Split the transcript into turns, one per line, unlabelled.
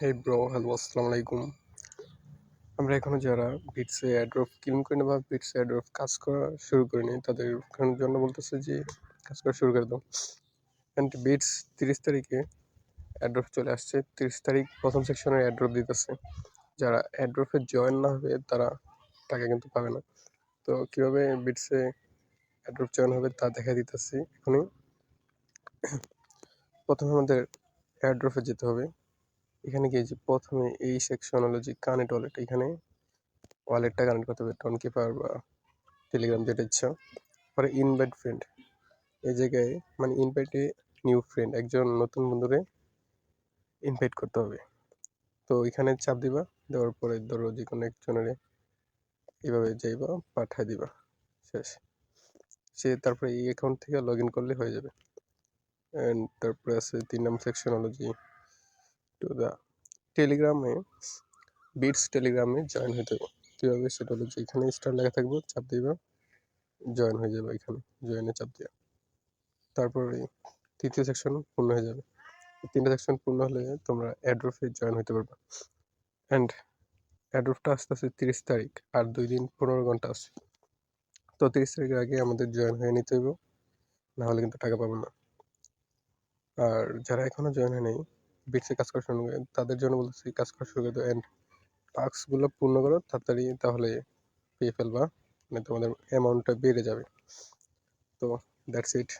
Hey bro hello আসসালামু আলাইকুম আমরা এখনও যারা বিটসে অ্যাড্রপ ক্লিন করে বা বিটসে অ্যাড্রপ কাজ করা শুরু করে করিনি তাদের জন্য বলতেছে যে কাজ করা শুরু করে দাও। অ্যান্ড বিটস তিরিশ তারিখে অ্যাড্রপ চলে আসছে। তিরিশ তারিখ প্রথম সেকশনের অ্যাড্রপ দিতেছে। যারা অ্যাড্রপে জয়েন না হবে, তারা টাকা কিন্তু পাবে না। তো কীভাবে বিটসে অ্যাড্রপ জয়েন হবে, তা দেখা দিতেছি এখনই। প্রথমে আমাদের অ্যাড্রপে যেতে হবে। এখানে গিয়ে যে প্রথমে এই সেকশন হলো যে কানেক্ট ওয়ালেট এখানে ওয়ালেটটা কানেক্ট করতে হবে। টন কিপার বা টেলিগ্রাম যেটা ইচ্ছা। পরে ইনভাইট ফ্রেন্ড এই জায়গায় মানে ইনভাইটে নিউ ফ্রেন্ড একজন নতুন বন্ধুরে ইনভাইট করতে হবে। তো এখানে চাপ দিবা, দেওয়ার পরে ধরো যে কোনো একজনের এইভাবে যাইবা, পাঠায় দিবা। শেষ। সে তারপরে এই অ্যাকাউন্ট থেকে লগ ইন করলে হয়ে যাবে। অ্যান্ড তারপরে আছে তিন নম্বর সেকশন হলো যে টু দ্য টেলিগ্রামে বিটস টেলিগ্রামে জয়েন হতে হবে কীভাবে সেটা হলো যে এখানে স্টার লেখা থাকবে, চাপ দিবা জয়েন হয়ে যাবে এখানে জয়েনে চাপ দেওয়া তারপরে তৃতীয় সেকশন পূর্ণ হয়ে যাবে। তিনটা সেকশন পূর্ণ হলে তোমরা অ্যাড্রফে জয়েন হতে পারবে। অ্যান্ড অ্যাড্রফটা আস্তে আস্তে তিরিশ তারিখ আর দুই দিন পনেরো ঘণ্টা আছে তো তিরিশ তারিখের আগে আমাদের জয়েন হয়ে নিতে হবে না হলে কিন্তু টাকা পাবো না। আর যারা এখনও জয়েন হয় নাই বিটসে কাজ করা শুরু তাদের জন্য বলতেছি কাজ করা শুরু করে অ্যান্ড টাস্কগুলো পূর্ণ করো, তাড়াতাড়ি তাহলে পেয়ে ফেলবা মানে তোমাদের অ্যামাউন্টটা বেড়ে যাবে। তো দ্যাটস ইট